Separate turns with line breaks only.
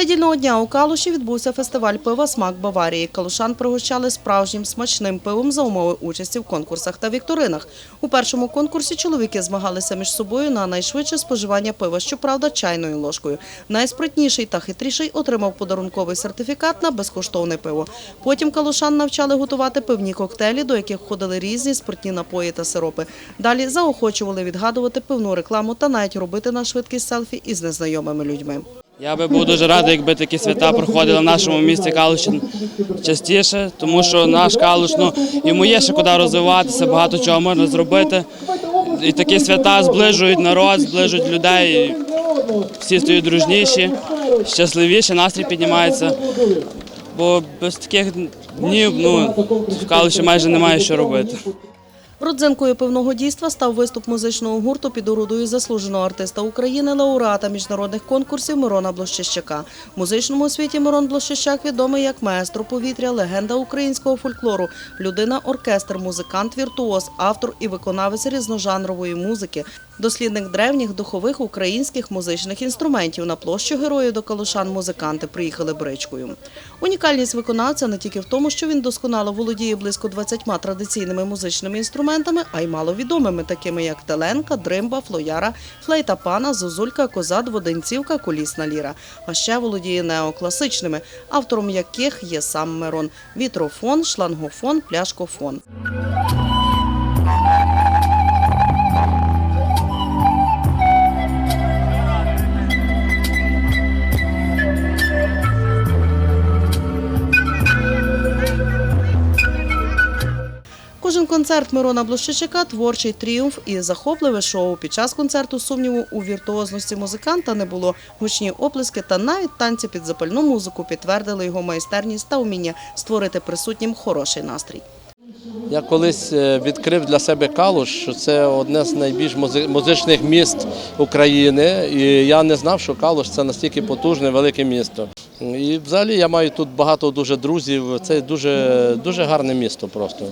Недільного дня у Калуші відбувся фестиваль пива «Смак Баварії». Калушан пригощали справжнім смачним пивом за умови участі в конкурсах та вікторинах. У першому конкурсі чоловіки змагалися між собою на найшвидше споживання пива, щоправда, чайною ложкою. Найспритніший та хитріший отримав подарунковий сертифікат на безкоштовне пиво. Потім калушан навчали готувати пивні коктейлі, до яких входили різні спиртні напої та сиропи. Далі заохочували відгадувати пивну рекламу та навіть робити на швидкість селфі із незнайомими людьми.
Я би був дуже радий, якби такі свята проходили в нашому місті Калуші частіше, тому що наш Калуш, ну, йому є ще куди розвиватися, багато чого можна зробити. І такі свята зближують народ, зближують людей. і Всі стають дружніші, щасливіші, настрій піднімається. Бо без таких днів ну, в Калуші майже немає що робити.
Родзинкою пивного дійства став виступ музичного гурту під орудою заслуженого артиста України, лауреата міжнародних конкурсів Мирона Блощищака. В музичному світі Мирон Блощищак відомий як маестро повітря, легенда українського фольклору, людина-оркестр, музикант, віртуоз, автор і виконавець різножанрової музики, дослідник древніх духових українських музичних інструментів. На площу героїв до Калушан музиканти приїхали бричкою. Унікальність виконавця не тільки в тому, що він досконало володіє близько 20 традиційними музичними інструментами, а й маловідомими, такими як теленка, дримба, флояра, флейта пана, зозулька, коза, дводенцівка, колісна ліра. А ще володіє неокласичними, автором яких є сам Мирон – вітрофон, шлангофон, пляшкофон. Кожен концерт Мирона Блощичака – творчий тріумф і захопливе шоу. Під час концерту сумніву у віртуозності музиканта не було. Гучні оплески та навіть танці під запальну музику підтвердили його майстерність та вміння створити присутнім хороший настрій.
Я колись е, відкрив для себе Калуш, що це одне з найбільш музичних міст України. І я не знав, що Калуш це настільки потужне, велике місто. І взагалі я маю тут багато дуже друзів. Це дуже, дуже гарне місто просто.